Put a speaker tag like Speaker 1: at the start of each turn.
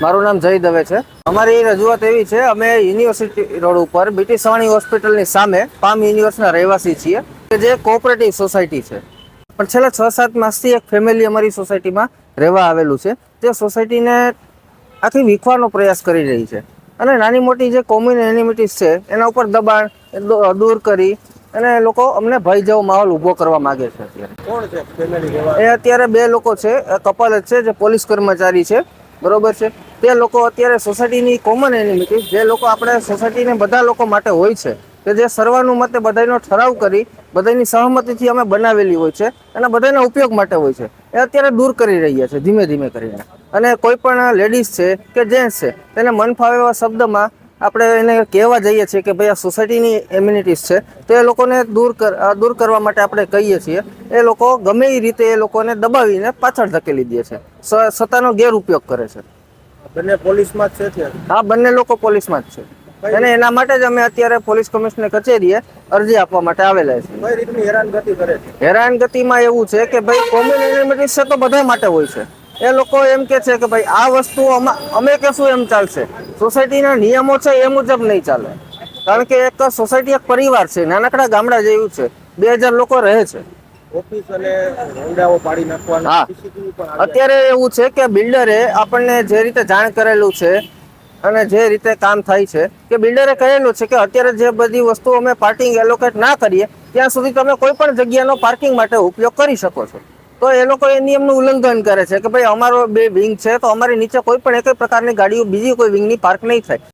Speaker 1: મારું નામ જય દવે છે. અમારી રજૂઆત એવી છે અમે યુનિવર્સિટી રોડ ઉપર બીટી સવાણી હોસ્પિટલની સામે પામ યુનિવર્સના રહેવાસી છીએ કે જે કોઓપરેટિવ સોસાયટી છે. પણ છેલ્લા છ સાત માસથી એક ફેમિલી અમારી સોસાયટીમાં રહેવા આવેલું છે તે સોસાયટીને આખી વીખવાનો પ્રયાસ કરી રહી છે. અને નાની મોટી જે કોમન એનિમિટીઝ છે એના ઉપર દબાણ દૂર કરી અને લોકો અમને ભય જેવો માહોલ ઊભો કરવા માગે છે અત્યારે.
Speaker 2: કોણ છે?
Speaker 1: એ અત્યારે બે લોકો છે કપલ જ છે જે પોલીસ કર્મચારી છે. બરોબર છે? તે લોકો અત્યારે સોસાયટીની કોમન એનિમિટી જે લોકો આપણે સોસાયટીને બધા લોકો માટે હોય છે. કે જે સર્વાનુમતે બધાનો ઠરાવ કરી, બધાની સહમતિથી અમે બનાવેલી હોય છે અને બધાના ઉપયોગ માટે હોય છે. એ અત્યારે દૂર કરી રહ્યા છે, ધીમે ધીમે કરીને. અને કોઈ પણ લેડીઝ છે કે જેન્ટ્સ છે, તેને મન ફાવે એવા શબ્દમાં આપણે એને કહેવા જઈએ છીએ કે ભાઈ આ સોસાયટીની એમ્યુનિટીઝ છે તો એ લોકોને દૂર કર દૂર કરવા માટે આપણે કહીએ છીએ એ લોકો ગમે એ રીતે એ લોકોને દબાવીને પાછળ ધકેલી દે છે. સત્તાનો ગેરઉપયોગ કરે છે.
Speaker 2: બંને પોલીસમાં જ છે
Speaker 1: આ બંને લોકો પોલીસમાં જ છે. અને એના માટે જ અમે અત્યારે પોલીસ કમિશનર કચેરીએ અરજી આપવા માટે આવેલા છે.
Speaker 2: કઈ રીતની હેરાનગતિ કરે છે?
Speaker 1: હેરાનગતિમાં એવું છે કે ભાઈ કોમન એનિમિટીઝ છે તો બધા માટે હોય છે. એ લોકો એમ કે છે કે ભાઈ આ વસ્તુ અમે અમે કહેશું એમ ચાલશે. સોસાયટીના નિયમો છે એ મુજબ નહીં ચાલે. કારણ કે એક સોસાયટી એક પરિવાર છે નાનકડા ગામડા જેવું છે. બે હજાર લોકો રહે છે.
Speaker 2: ઓફિસ અને પાડી નાખવાના આવ્યા.
Speaker 1: અત્યારે એવું છે કે બિલ્ડરે આપણને જે રીતે જાણ કરેલું છે અને જે રીતે કામ થાય છે કે બિલ્ડરે કહેલું છે કે અત્યારે જે બધી વસ્તુ અમે પાર્કિંગ એલોકેટ ના કરીએ ત્યાં સુધી તમે કોઈ પણ જગ્યાનો પાર્કિંગ માટે ઉપયોગ કરી શકો છો. તો એ લોકો એ નિયમનું ઉલ્લંઘન કરે છે કે ભાઈ અમારો બે વિંગ છે, તો અમારી નીચે કોઈ પણ એક પ્રકારની ગાડીઓ, બીજી કોઈ વિંગની પાર્ક નહીં થાય.